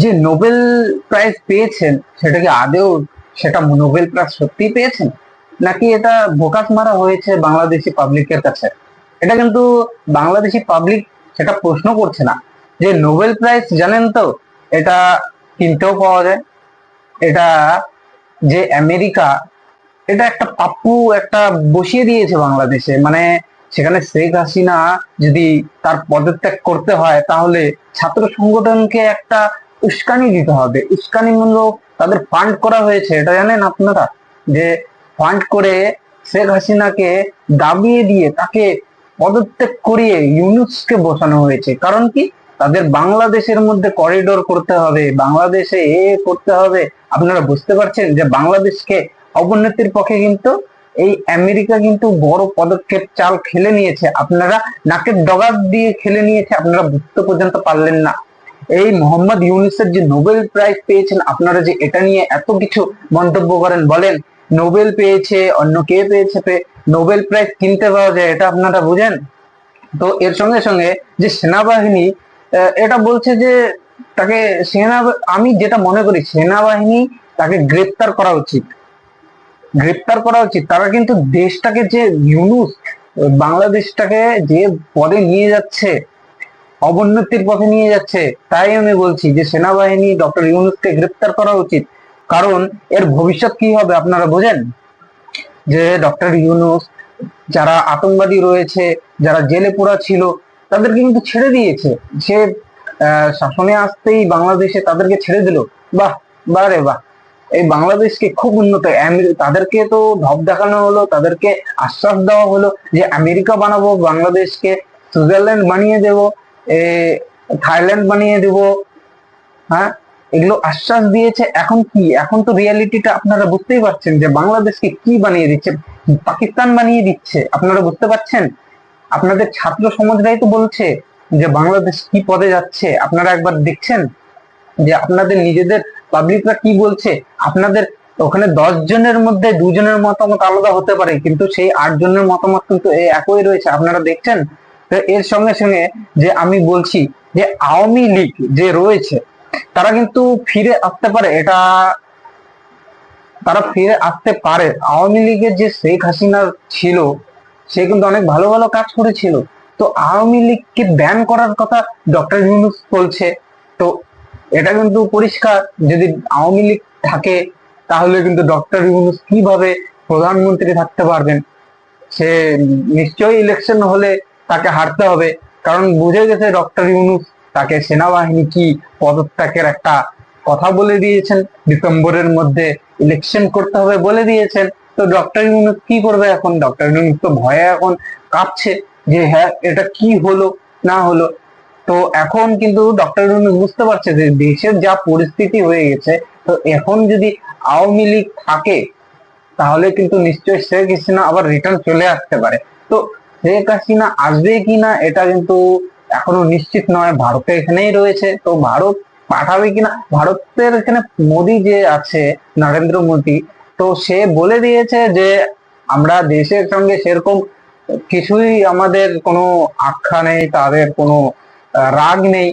যে Nobel prize পেয়েছেন সেটা কি আদেও সেটা নোবেল প্রাইজ সত্যি পেয়েছেন? নাকি এটা বোকাস মারা হয়েছে বাংলাদেশি পাবলিকের কাছে? এটা কিন্তু বাংলাদেশি পাবলিক সেটা প্রশ্ন করছে না। যে নোবেল প্রাইজ জানেন তো, এটা কিনতেও পাওয়া যায়। এটা যে আমেরিকা, এটা একটা পাপ্পু একটা বসিয়ে দিয়েছে বাংলাদেশে। মানে সেখানে শেখ হাসিনা যদি তার পদত্যাগ করতে হয়, তাহলে ছাত্র সংগঠনকে একটা উস্কানি দিতে হবে। উস্কানিমূলক তাদের ফান্ড করা হয়েছে, এটা জানেন আপনারা? যে ফান্ড করে শেখ হাসিনাকে দাবিয়ে দিয়ে তাকে পদত্যাগ করিয়ে ইউনুসকে বসানো হয়েছে। কারণ কি? তাদের বাংলাদেশের মধ্যে করিডোর করতে হবে, বাংলাদেশে এ করতে হবে। আপনারা বুঝতে পারছেন যে বাংলাদেশকে অবনতির পক্ষে কিন্তু এই আমেরিকা কিন্তু বড় পদক্ষেপ চাল খেলে নিয়েছে। আপনারা নাকের ডগা দিয়ে খেলে নিয়েছে, আপনারা বুঝতে পর্যন্ত পারলেন না। এই মোহাম্মদ ইউনিসের যে নোবেল প্রাইজ পেয়েছেন, আপনারা যে এটা নিয়ে এত কিছু মন্তব্য করেন, বলেন, নোবেল পেয়েছে, অন্য কে পেয়েছে নোবেল প্রাইজ কিনতে পাওয়া যায়, এটা আপনারা বুঝেন? তো এর সঙ্গে সঙ্গে যে সেনাবাহিনী এটা বলছে যে তাকে সেনা, আমি যেটা মনে করি, সেনাবাহিনী তাকে গ্রেপ্তার করা উচিত। গ্রেপ্তার করা উচিত। তারা কিন্তু দেশটাকে যে ইউনুস, বাংলাদেশটাকে যে পদে নিয়ে যাচ্ছে অবনতির পথে নিয়ে যাচ্ছে। তাই আমি বলছি যে সেনাবাহিনী ডক্টর ইউনুসকে গ্রেপ্তার করা উচিত। কারণ এর ভবিষ্যৎ কি হবে আপনারা বোঝেন? যে ডক্টর ইউনুস যারা আতঙ্কবাদী রয়েছে, যারা জেলে পোড়া ছিল, তাদেরকে কিন্তু ছেড়ে দিয়েছে। সে শাসনে আসতেই বাংলাদেশে তাদেরকে ছেড়ে দিল। বাহ বাহ রে বাহ। এই বাংলাদেশকে খুব উন্নত। তাদেরকে তো ধপ দেখানো হলো, তাদেরকে আশ্বাস দেওয়া হলো যে আমেরিকা বানাবো, বাংলাদেশকে সুইজারল্যান্ড বানিয়ে দেব। থাইল্যান্ড বানিয়ে দেব। হ্যাঁ? এগুলো আশ্বাস দিয়েছে। এখন কি? এখন তো রিয়ালিটিটা আপনারা বুঝতেই পারছেন যে বাংলাদেশকে কি বানিয়ে দিচ্ছে? পাকিস্তান বানিয়ে দিচ্ছে। আপনারা বুঝতে পারছেন? আপনাদের ছাত্র সমাজরাই তো বলছে যে বাংলাদেশ কি পদে যাচ্ছে। আপনারা একবার দেখছেন যে আপনাদের নিজেদের পাবলিকরা কি বলছে? আপনাদের ওখানে দশ জনের মধ্যে দুজনের মতামত আলাদা হতে পারে, কিন্তু সেই আট জনের মতামত কিন্তু একই রয়েছে। আপনারা দেখছেন? তো এর সঙ্গে সঙ্গে যে আমি বলছি যে আওয়ামী লীগ যে রয়েছে, তারা কিন্তু ফিরে আসতে পারে। এটা তারা ফিরে আসতে পারে। আওয়ামী লীগের যে শেখ হাসিনা ছিল, সে কিন্তু অনেক ভালো ভালো কাজ করেছিল। তো আওয়ামী লীগকে ব্যান করার কথা ডক্টর ইউনুস বলছে। তো এটা কিন্তু পরিষ্কার। যদি আওয়ামী লীগ থাকে, তাহলে কিন্তু ডক্টর ইউনুস কীভাবে প্রধানমন্ত্রী থাকতে পারবেন? সে নিশ্চয়ই ইলেকশন হলে তাকে হারতে হবে। কারণ বুঝে গেছে ডক্টর ইউনুস, তাকে সেনাবাহিনী কি পদত্যাগের একটা কথা বলে দিয়েছেন। ডিসেম্বরের মধ্যে ইলেকশন করতে হবে বলে দিয়েছেন। তো ডক্টর ইউনুস কি করবে এখন? ডক্টর ইউনুস তো ভয়ে এখন কাঁপছে যে হ্যাঁ এটা কি হলো, না হলো। তো এখন কিন্তু ডক্টর ইউনুস বুঝতে পারছে যে দেশের যা পরিস্থিতি হয়ে গেছে, তো এখন যদি আওয়ামী লীগ থাকে, তাহলে কিন্তু নিশ্চয়ই শেখ হাসিনা আবার রিটার্ন চলে আসতে পারে। তো শেখ হাসিনা আসবে কিনা, এটা কিন্তু এখনও নিশ্চিত নয়। ভারতে এখানেই রয়েছে। তো ভারত পাঠাবে কিনা? ভারতের এখানে মোদি যে আছে, নরেন্দ্র মোদি, তো সে বলে দিয়েছে যে, আমরা দেশের সঙ্গে সেরকম কিছুই আমাদের কোনো আখ্যা নেই, তাদের কোনো রাগ নেই।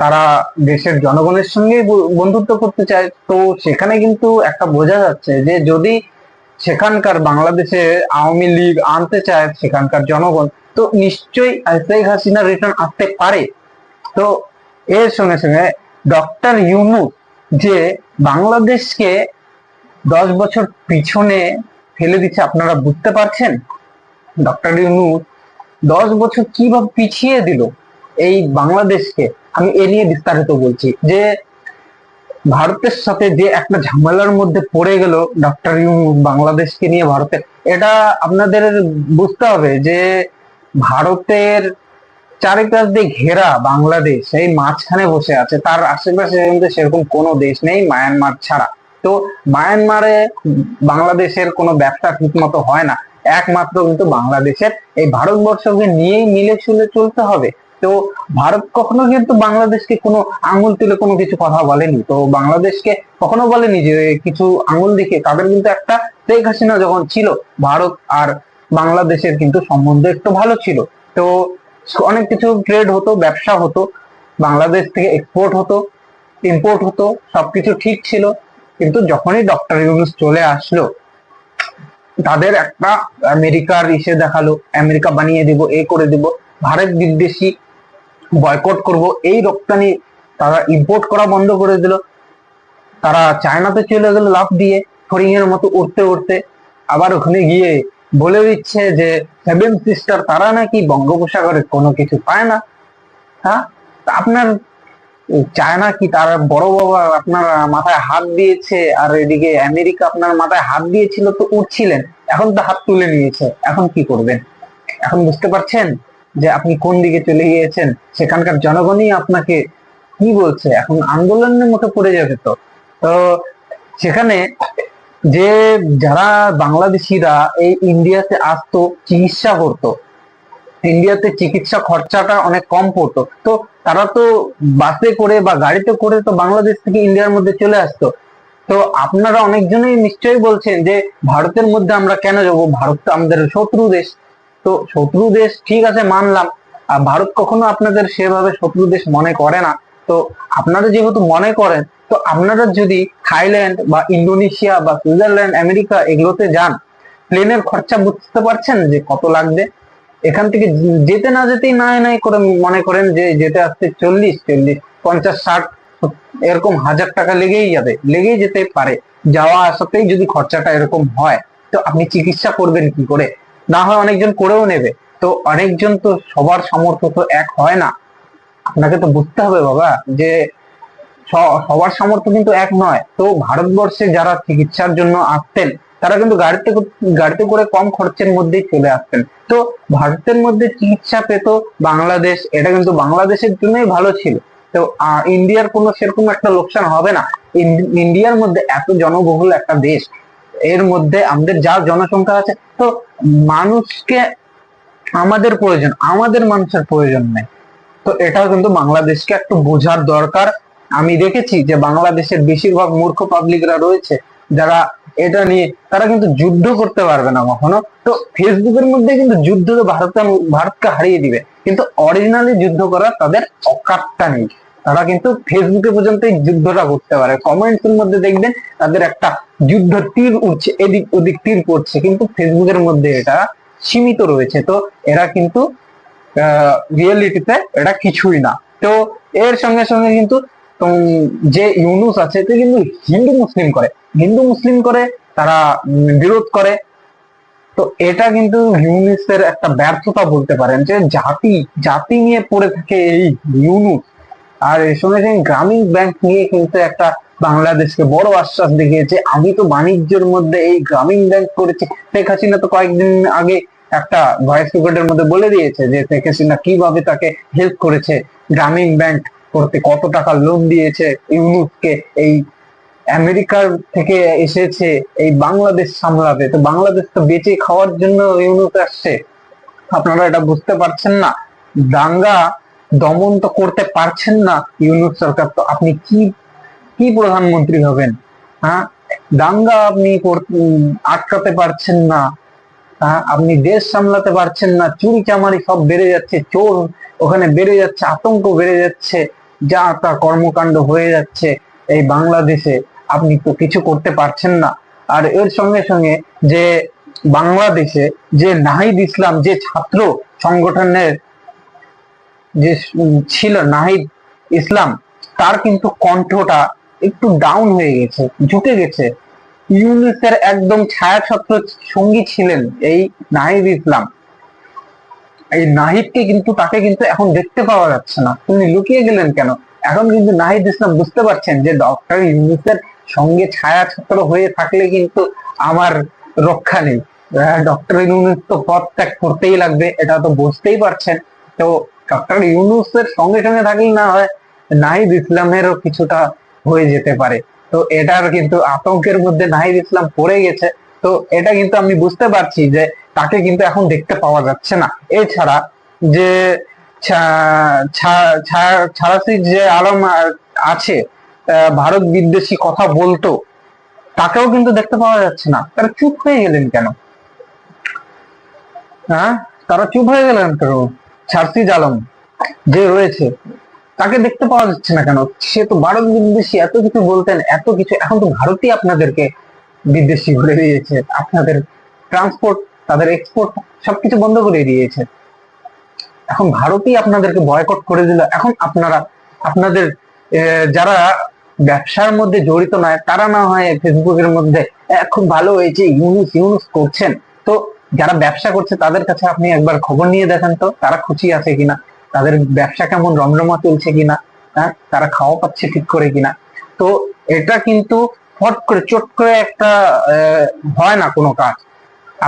তারা দেশের জনগণের সঙ্গে বন্ধুত্ব করতে চায়। তো সেখানে কিন্তু একটা বোঝা যাচ্ছে যে, যদি সেখানকার বাংলাদেশে আওয়ামী লীগ আনতে চায় সেখানকার জনগণ, তো নিশ্চয়ই শেখ হাসিনা রিটার্ন আসতে পারে। তো এর সঙ্গে সঙ্গে ডক্টর ইউনুস যে বাংলাদেশকে দশ বছর পিছনে ফেলে দিচ্ছে, আপনারা বুঝতে পারছেন? ডক্টর ইউনুস দশ বছর কীভাবে পিছিয়ে দিল এই বাংলাদেশকে? আমি এ নিয়ে বিস্তারিত বলছি যে ভারতের সাথে যে একটা ঝামেলার মধ্যে পড়ে গেল ডক্টর বাংলাদেশকে নিয়ে ভারতের এটা আপনাদের বুঝতে হবে যে ভারতের চারিপাশ দিয়ে ঘেরা বাংলাদেশ, এই মাঝখানে বসে আছে, তার আশেপাশে সেরকম কোনো দেশ নেই মায়ানমার ছাড়া। তো মায়ানমারে বাংলাদেশের কোনো ব্যবসা ঠিক মতো হয় না, একমাত্র কিন্তু বাংলাদেশের। এই ভারতবর্ষকে নিয়েই মিলে চলে চলতে হবে। তো ভারত কখনো কিন্তু বাংলাদেশকে কোনো আঙুল তুলে কোনো কিছু কথা বলেনি। তো বাংলাদেশকে কখনো বলেনি যে কিছু আঙুল দিকে তাদের কিন্তু একটা শেখ হাসিনা যখন ছিল, ভারত আর বাংলাদেশের কিন্তু সম্বন্ধ একটু ভালো ছিল। তো অনেক কিছু ট্রেড হতো, ব্যবসা হতো, বাংলাদেশ থেকে এক্সপোর্ট হতো ইম্পোর্ট হতো, সবকিছু ঠিক ছিল। কিন্তু যখনই ডক্টর ইউনুস চলে আসলো, তাদের একটা আমেরিকার ইসে দেখাল, আমেরিকা বানিয়ে দিব, এ করে দিব, ভারত বিদ্বেষী বয়কট করব, এই রপ্তানি তারা ইম্পোর্ট করা বন্ধ করে দিল। তারা চায়নাতে চলে গেল লাভ দিয়ে ফরিং এর মতো উঠতে উঠতে আবার ওখানে গিয়ে বলে দিচ্ছে যে সেভেন সিস্টার তারা নাকি বঙ্গোপসাগরে কোনো কিছু পায় না। হ্যাঁ? আপনার চায়না কি তার বড় বাবা আপনার মাথায় হাত দিয়েছে, আর এদিকে আমেরিকা আপনার মাথায় হাত দিয়েছিল তো উঠছিলেন এখন তো হাত তুলে নিয়েছে, এখন কি করবেন? এখন বুঝতে পারছেন? যে আপনি কোন দিকে চলে গিয়েছেন, সেখানকার জনগণই আপনাকে কি বলছে? এখন আন্দোলনের মতো পড়ে যাবে তো। তো সেখানে যে যারা বাংলাদেশিরা এই ইন্ডিয়াতে আসতো, চিকিৎসা করতো, ইন্ডিয়াতে চিকিৎসা খরচাটা অনেক কম পড়তো। তো তারা তো বাসে করে বা গাড়িতে করে তো বাংলাদেশ থেকে ইন্ডিয়ার মধ্যে চলে আসতো। তো আপনারা অনেকজনই নিশ্চয়ই বলছেন যে, ভারতের মধ্যে আমরা কেন যাব? ভারত তো আমাদের শত্রু দেশ। তো শত্রু দেশ ঠিক আছে, মানলাম। আর ভারত কখনো আপনাদের সেভাবে শত্রু দেশ মনে করে না। তো আপনারা যেহেতু মনে করেন, তো আপনারা যদি থাইল্যান্ড বা ইন্দোনেশিয়া বা সুইজারল্যান্ড, আমেরিকা এগুলোতে যান, প্লেনের খরচা বুঝতে পারছেন যে কত লাগবে? এখান থেকে যেতে না যেতেই নাই নাই করে মনে করেন যে যেতে আসতে চল্লিশ চল্লিশ, পঞ্চাশ, ষাট, এরকম হাজার টাকা লেগেই যাবে, লেগেই যেতে পারে। যাওয়া আসাতেই যদি খরচাটা এরকম হয়, তো আপনি চিকিৎসা করবেন কি করে? না হয় অনেকজন করেও নেবে। তো অনেকজন তো সবার সামর্থ্য তো এক হয় না। আপনাকে তো বুঝতে হবে বাবা যে সবার সামর্থ্য কিন্তু এক নয়। তো ভারতবর্ষে যারা চিকিৎসার জন্য আসতেন, তারা কিন্তু গাড়িতে গাড়িতে করে কম খরচের মধ্যেই চলে আসতেন। তো ভারতের মধ্যে চিকিৎসা পেত বাংলাদেশ, এটা কিন্তু বাংলাদেশের জন্যই ভালো ছিল। তো ইন্ডিয়ার কোনো সেরকম একটা লোকসান হবে না। ইন্ডিয়ার মধ্যে এত জনবহুল একটা দেশ এর মধ্যে আমাদের যা জনসংখ্যা আছে, তো মানুষকে আমাদের প্রয়োজন, আমাদের মানুষের প্রয়োজন নেই। তো এটাও কিন্তু বাংলাদেশকে একটু বোঝার দরকার। আমি দেখেছি যে বাংলাদেশের বেশিরভাগ মূর্খ পাবলিকরা রয়েছে, যারা এটা নিয়ে, তারা কিন্তু যুদ্ধ করতে পারবে না কখনো। তো ফেসবুকের মধ্যে কিন্তু যুদ্ধ তো ভারত ভারতকে হারিয়ে দিবে, কিন্তু অরিজিনালি যুদ্ধ করার তাদের অকাতটা নেই। তারা কিন্তু ফেসবুকে পর্যন্ত এই যুদ্ধটা করতে পারে। কমেন্টস এর মধ্যে দেখবেন তাদের একটা যুদ্ধ তীর উঠছে এদিক ওদিক তীর পড়ছে, কিন্তু ফেসবুকের মধ্যে এটা সীমিত রয়েছে। তো এরা কিন্তু রিয়েলিটিতে এটা কিছুই না। তো এর সঙ্গে সঙ্গে কিন্তু যে ইউনুস আছে, সে কিন্তু হিন্দু মুসলিম করে। হিন্দু মুসলিম করে, তারা বিরোধ করে। তো এটা কিন্তু ইউনুসের একটা ব্যর্থতা বলতে পারেন যে জাতি জাতি নিয়ে পড়ে থাকে এই ইউনুস। আর সঙ্গে সঙ্গে গ্রামীণ ব্যাংক নিয়ে কিন্তু একটা বাংলাদেশকে বড় আশ্বাস দেখিয়েছে। আমি তো বাণিজ্যের মধ্যে এই গ্রামীণ ব্যাংক করেছি। শেখ হাসিনা তো কয়েকদিন আগে একটা ভয়েস রেকর্ডের মধ্যে বলে দিয়েছে যে, শেখ হাসিনা কীভাবে তাকে হেল্প করেছে গ্রামীণ ব্যাংক করতে, কত টাকা লোন দিয়েছে ইউনুসকে। এই আমেরিকার থেকে এসেছে, এই বাংলাদেশ সামলাবে। তো বাংলাদেশ তো বেঁচে খাওয়ার জন্য ইউনুস আসছে। আপনারা এটা বুঝতে পারছেন না। দাঙ্গা দমন তো করতে পারছেন না ইউনুস সরকার, তো আপনি কি কি প্রধানমন্ত্রী হবেন? হ্যাঁ? দাঙ্গা আপনি আটকাতে পারছেন না। হ্যাঁ? আপনি দেশ সামলাতে পারছেন না। চুরি চামারি সব বেড়ে যাচ্ছে, চোর ওখানে বেড়ে যাচ্ছে, আতঙ্ক বেড়ে যাচ্ছে, যা তা কর্মকাণ্ড হয়ে যাচ্ছে এই বাংলাদেশে। আপনি তো কিছু করতে পারছেন না। আর এর সঙ্গে সঙ্গে যে বাংলাদেশে যে নাহিদ ইসলাম যে ছাত্র সংগঠনের যে ছিল নাহিদ ইসলাম, তার কিন্তু কণ্ঠটা একটু ডাউন হয়ে গেছে, ঝুঁকে গেছে। ইউনিসের একদম ছায়াছত্র সঙ্গী ছিলেন এই নাহিদ ইসলাম। এই নাহিদকে কিন্তু, তাকে কিন্তু এখন দেখতে পাওয়া যাচ্ছে না। তুমি লুকিয়ে গেলেন কেন? এখন কিন্তু নাহিদ ইসলাম বুঝতে পারছেন যে ডক্টর ইউনিসের সঙ্গে ছায়াছত্র হয়ে থাকলে কিন্তু আমার রক্ষা নেই। ডক্টর ইউনিস তো পদ ত্যাগ করতেই লাগবে, এটা তো বুঝতেই পারছেন। তো ডক্টর ইউনুসের সঙ্গে সঙ্গে থাকলে না হয় নাহিদ ইসলামেরও কিছুটা হয়ে যেতে পারে। তো এটার কিন্তু আতঙ্কের মধ্যে নাহিদ ইসলাম পড়ে গেছে। তো এটা কিন্তু আমি বুঝতে পারছি যে তাকে কিন্তু এখন দেখতে পাওয়া যাচ্ছে না। এছাড়া যে ছাড়াসির যে আলম আছে ভারত বিদ্বেষী কথা বলতো, তাকেও কিন্তু দেখতে পাওয়া যাচ্ছে না। তারা চুপ হয়ে গেলেন কেন? হ্যাঁ? তারা চুপ হয়ে গেলেন কেন? ছারসিজ আলম যে রয়েছে তাকে দেখতে পাওয়া যাচ্ছে না কেন? সে তো ভারত বিদ্বেষী এত কিছু বলতেন এত কিছু এখন তো ভারতই আপনাদেরকে বিদেশি করে দিয়েছে। আপনাদের ট্রান্সপোর্ট তাদের এক্সপোর্ট সবকিছু বন্ধ করে দিয়েছে। এখন ভারতই আপনাদেরকে বয়কট করে দিল। এখন আপনারা আপনাদের যারা ব্যবসার মধ্যে জড়িত নয় তারা না হয় ফেসবুকের মধ্যে "আহ, খুব ভালো হয়েছে ইউনুস ইউনুস করছেন। তো যারা ব্যবসা করছে, তাদের কাছে আপনি একবার খবর নিয়ে দেখেন তো, তারা খুশি আছে কিনা? তাদের ব্যবসা কেমন, রমরমা চলছে কিনা? হ্যাঁ তারা খাওয়া পাচ্ছে ঠিক করে কিনা? তো এটা কিন্তু ফট করে, চট করে একটা হয় না কোনো কাজ।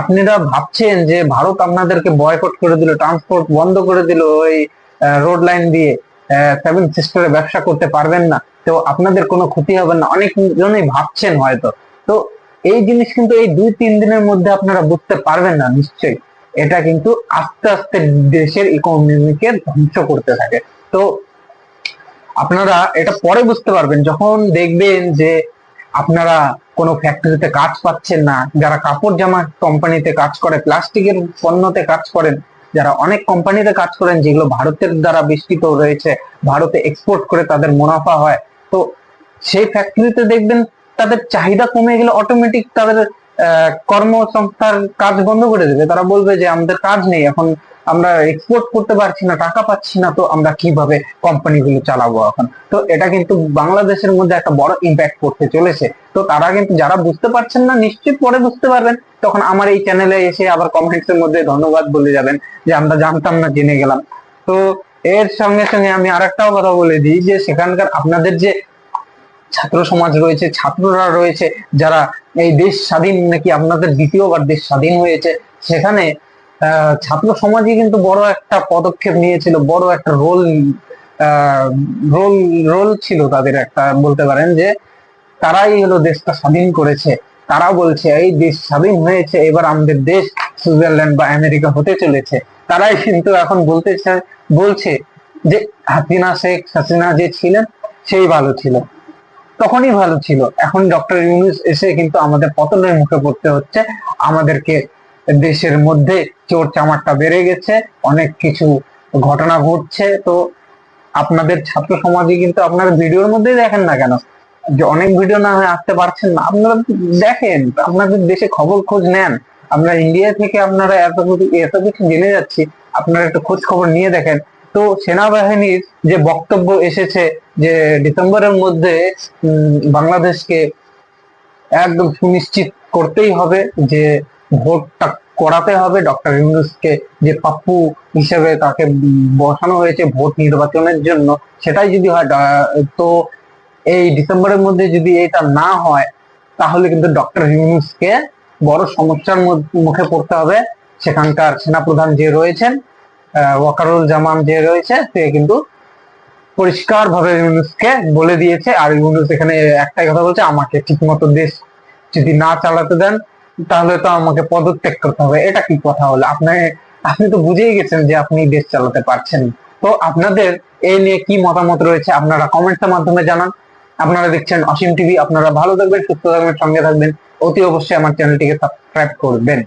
আপনারা ভাবছেন যে ভারত আপনাদেরকে বয়কট করে দিল ট্রান্সপোর্ট বন্ধ করে দিল ওই রোড লাইন দিয়ে সেভেন সিস্টারে ব্যবসা করতে পারবেন না। তো আপনাদের কোনো ক্ষতি হবে না। অনেক জনই ভাবছেন হয়তো। তো এই জিনিস কিন্তু এই দুই, তিন দিনের মধ্যে আপনারা বুঝতে পারবেন না, নিশ্চয়ই। এটা কিন্তু আস্তে আস্তে দেশের ইকোনমিকে ধ্বংস করতে থাকে। তো আপনারা এটা পরে বুঝতে পারবেন, যখন দেখবেন যে আপনারা কোনো ফ্যাক্টরিতে কাজ পাচ্ছেন না, যারা কাপড় জামা কোম্পানিতে কাজ করে, প্লাস্টিকের পণ্যতে কাজ করেন, যারা অনেক কোম্পানিতে কাজ করেন, যেগুলো ভারতের দ্বারা বেষ্টিত রয়েছে ভারতে এক্সপোর্ট করে তাদের মুনাফা হয়, তো সেই ফ্যাক্টরিতে দেখবেন তাদের চাহিদা কমে গেলে অটোমেটিক তাদের কর্মসংস্থার কাজ বন্ধ করে দেবে। তারা বলবে যে, আমাদের কাজ নেই, এখন আমরা এক্সপোর্ট করতে পারছি না, টাকা পাচ্ছি না, তো আমরা কীভাবে কোম্পানিগুলো চালাবো এখন? তো এটা কিন্তু বাংলাদেশের মধ্যে একটা বড় ইম্প্যাক্ট করতে চলেছে। তো তারা কিন্তু, যারা বুঝতে পারছেন না, নিশ্চয়ই পরে বুঝতে পারবেন। তখন আমার এই চ্যানেলে এসে আবার কমেন্টস এর মধ্যে ধন্যবাদ বলে যাবেন যে, আমরা জানতাম না, জেনে গেলাম। তো এর সঙ্গে সঙ্গে আমি আরেকটাও কথা বলে দিই যে, সেখানকার আপনাদের যে ছাত্র সমাজ রয়েছে, ছাত্ররা রয়েছে, যারা এই দেশ স্বাধীন নাকি আপনাদের দ্বিতীয়বার দেশ স্বাধীন হয়েছে, সেখানে ছাত্র সমাজই কিন্তু বড় একটা পদক্ষেপ নিয়েছিল, বড় একটা রোল রোল রোল ছিল তাদের একটা, বলতে পারেন যে, তারাই হলো দেশটা স্বাধীন করেছে। তারা বলছে, এই দেশ স্বাধীন হয়েছে, এবার আমাদের দেশ সুইজারল্যান্ড বা আমেরিকা হতে চলেছে। তারাই কিন্তু এখন বলতে বলছে যে হাসিনা শেখ হাসিনা যে ছিলেন, সেই ভালো ছিল তখনই ভালো ছিল। এখন ডক্টর ইউনুস এসে কিন্তু আমাদের পতনের মুখে পড়তে হচ্ছে। আমাদেরকে দেশের মধ্যে চোর চামারটা বেড়ে গেছে, অনেক কিছু ঘটনা ঘটছে। তো আপনাদের ছাত্র সমাজে কিন্তু আপনারা ভিডিওর মধ্যেই দেখেন না কেন? যে অনেক ভিডিও না হয় আসতে পারছেন না। আপনারা দেখেন আপনাদের দেশে খবর খোঁজ নেন, আমরা ইন্ডিয়া থেকে আপনারা এত কিছু এত কিছু জেনে যাচ্ছি, আপনারা একটু খোঁজ খবর নিয়ে দেখেন। তো সেনাবাহিনীর যে বক্তব্য এসেছে যে ডিসেম্বরের মধ্যে বাংলাদেশকে একদম সুনিশ্চিত করতেই হবে যে ভোটটা করাতে হবে। ডক্টর ইউনুসকে যে পাপ্পু হিসেবে তাকে বসানো হয়েছে ভোট নির্বাচনের জন্য, সেটাই যদি হয় তো এই ডিসেম্বরের মধ্যে যদি এটা না হয়, তাহলে কিন্তু ডক্টর ইউনুসকে বড় সমস্যার মুখে পড়তে হবে। সেখানকার সেনাপ্রধান যে রয়েছেন ওয়াকারুল জামান যে রয়েছে, সে কিন্তু পরিষ্কার ভাবে ইউনুসকে বলে দিয়েছে। আর ইউনুস এখানে একটাই কথা বলছে, আমাকে ঠিকমতো দেশ যদি না চালাতে দেন, তাহলে তো আমাকে পদত্যাগ করতে হবে। এটা কি কথা হলো? আপনি আপনি তো বুঝেই গেছেন যে আপনি দেশ চালাতে পারছেন। তো আপনাদের এই নিয়ে কি মতামত রয়েছে, আপনারা কমেন্টসের মাধ্যমে জানান। আপনারা দেখছেন অসীম টিভি, আপনারা ভালো থাকবেন, সুস্থ থাকবেন, সঙ্গে থাকবেন। অতি অবশ্যই আমার চ্যানেলটিকে সাবস্ক্রাইব করবেন।